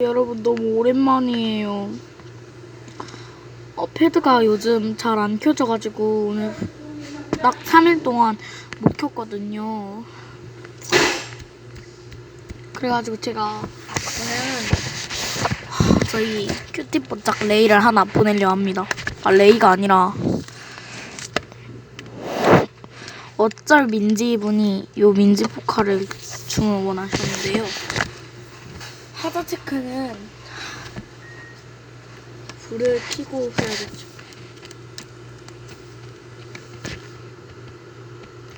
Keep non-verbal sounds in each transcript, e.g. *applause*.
여러분 너무 오랜만이에요. 어, 패드가 요즘 잘 안 켜져가지고 오늘 딱 3일 동안 못 켰거든요. 그래가지고 제가 오늘은 하, 저희 큐티뽀짝 레이를 하나 보내려 합니다. 아 레이가 아니라 어쩔 민지 분이 요 민지 포카를 주문 원하셨는데요. 하자 체크는 불을 켜고 해야겠죠.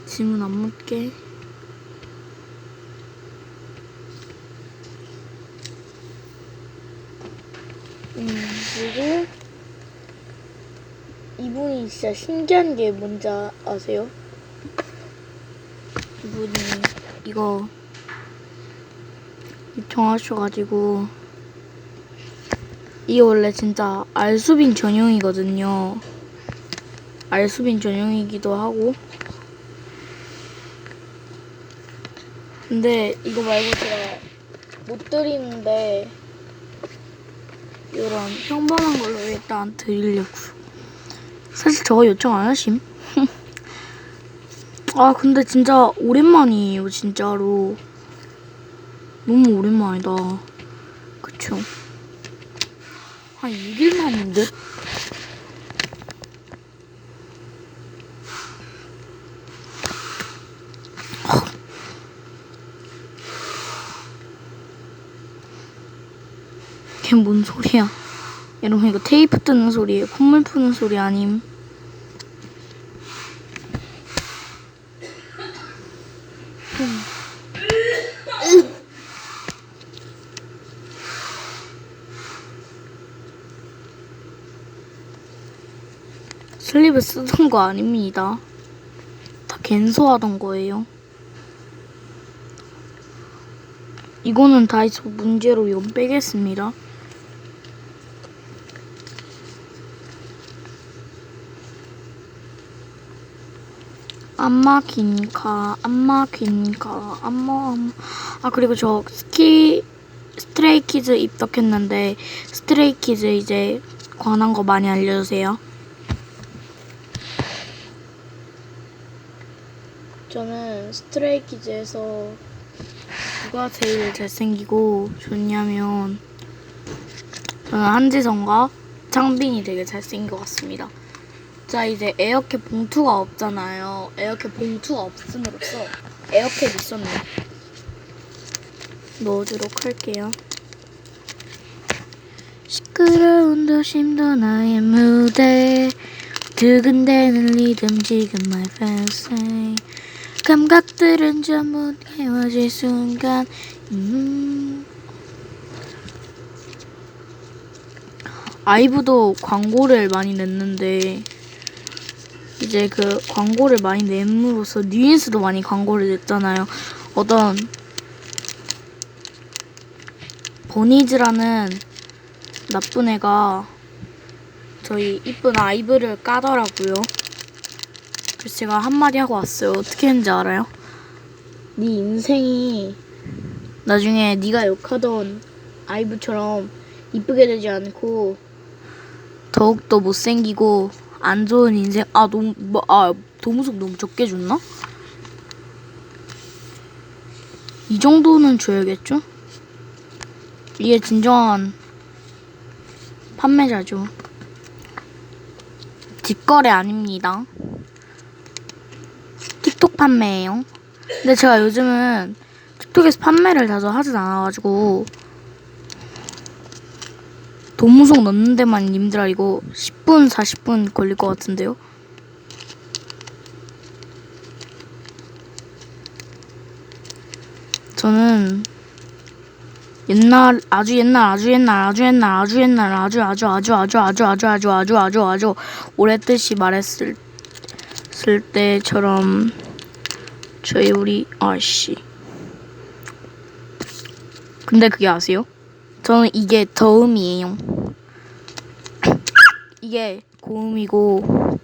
지문 안 묻게. 음, 그리고 이분이 진짜 신기한 게 뭔지 아- 아세요? 이분이 이거 요청하셔가지고 이게 원래 진짜 알수빈 전용이거든요. 알수빈 전용이기도 하고 근데 이거 말고 제가 못 드리는데 이런 평범한 걸로 일단 드리려고요. 사실 저거 요청 안 하심. *laughs* 아 근데 진짜 오랜만이에요 진짜로. 너무 오랜만이다. 그쵸? 한 6일 만인 듯? 걔뭔 소리야? 여러분 이거 테이프 뜨는 소리예요. 콧물 푸는 소리 아님. 슬립을 쓰던 거 아닙니다. 다 갠소하던 거예요. 이거는 다이소 문제로 이건 빼겠습니다. 안 막히니까 안 막히니까 안마 아 그리고 저 스키 스트레이키즈 입덕했는데 스트레이키즈 이제 관한 거 많이 알려주세요. 저는 스트레이키즈에서 누가 제일 잘생기고 좋냐면 저는 한지성과 창빈이 되게 잘생긴 것 같습니다. 자 이제 에어캡 봉투가 없잖아요. 에어캡 봉투가 없음으로써 에어캡 있었네. 넣어주도록 할게요. 시끄러운 도심도 나의 무대 두근대는 리듬 지금 my fancy 감각들은 전부 헤어질 순간 음. 아이브도 광고를 많이 냈는데 이제 그 광고를 많이 냄으로써 뉴인스도 많이 광고를 냈잖아요. 어떤 버니즈라는 나쁜 애가 저희 이쁜 아이브를 까더라고요. 그래서 제가 한마디 하고 왔어요. 어떻게 했는지 알아요? 네 인생이 나중에 네가 욕하던 아이브처럼 이쁘게 되지 않고 더욱더 못생기고 안 좋은 인생 아 너무 뭐, 아 도무속 너무 적게 줬나? 이 정도는 줘야겠죠? 이게 진정한 판매자죠. 뒷거래 아닙니다. 판매예요. 근데 제가 요즘은 틱톡에서 판매를 자주 하진 않아가지고 돈무속 넣는 데만 님들아 이거 10분 40분 걸릴 것 같은데요. 저는 옛날 아주 옛날 아주 옛날 아주 옛날 아주 옛날 아주 아주 아주 아주 아주 아주 아주 아주 아주 아주 오래듯이 말했을 쓸 때처럼 저희 우리 아씨 근데 그게 아세요? 저는 이게 더음이에요. *coughs* 이게 고음이고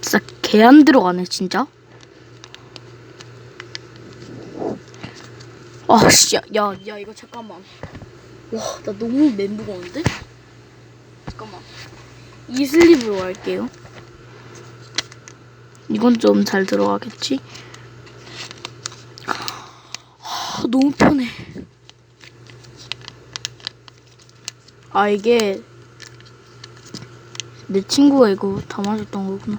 진짜 개 안 들어가네 진짜. 아씨, 야, 야, 야, 이거 잠깐만. 와, 나 너무 멘붕인데? 잠깐만. 이 슬립으로 할게요. 이건 좀 잘 들어가겠지? 아, 너무 편해. 아, 이게 내 친구가 이거 담아줬던 거구나.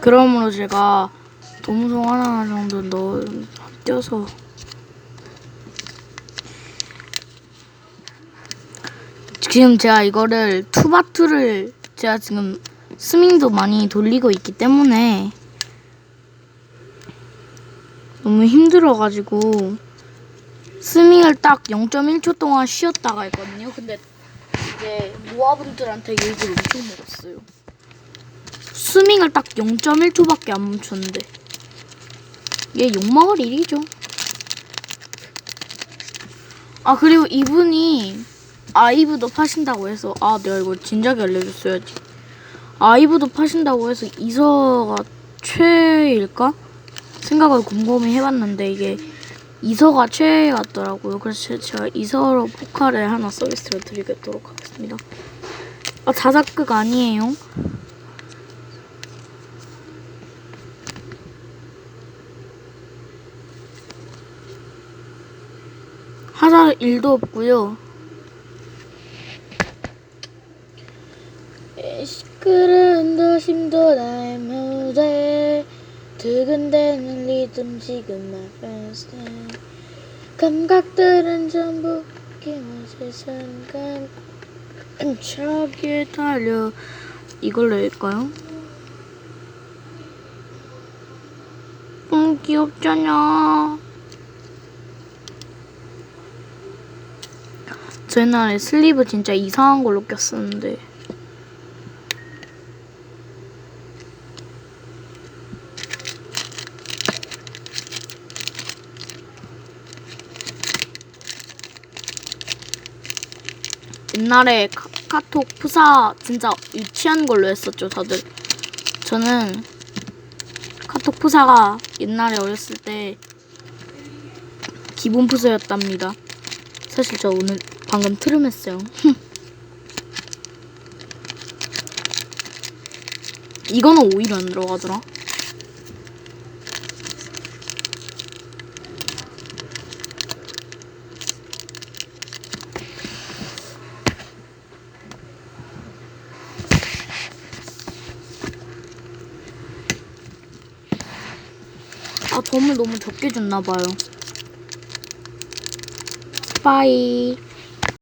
그러므로 제가 도무송 하나 정도 넣어 떼서 지금 제가 이거를 투바투를 제가 지금 스밍도 많이 돌리고 있기 때문에 너무 힘들어가지고 스밍을 딱 0.1초 동안 쉬었다가 했거든요. 근데 이제 모아분들한테 얘기를 엄청 먹었어요. 스밍을 딱 0.1초밖에 안 멈췄는데 얘 욕먹을 일이죠. 아 그리고 이분이 아이브도 파신다고 해서 아 내가 이거 진작에 알려줬어야지. 아이브도 파신다고 해서 이서가 최일까 생각을 곰곰이 해봤는데 이게 이서가 최애 같더라고요. 그래서 제가 이서로 포카를 하나 서비스로 드리도록 하겠습니다. 아 자작극 아니에요? 하다 일도 없고요. 시끄러운 도심도 나의 무대. 두근대는 리듬 지금 my first time 감각들은 전부 기모질 순간 힘차게 달려. 이걸로 할까요? 너무 귀엽잖아. 저 옛날에 슬리브 진짜 이상한 걸로 꼈었는데 옛날에 카, 카톡 푸사 진짜 유치한 걸로 했었죠 다들. 저는 카톡 푸사가 옛날에 어렸을 때 기본 푸사였답니다. 사실 저 오늘 방금 트름했어요. *laughs* 이거는 오히려 안 들어가더라 아 점을 너무 적게 줬나 봐요. 빠이.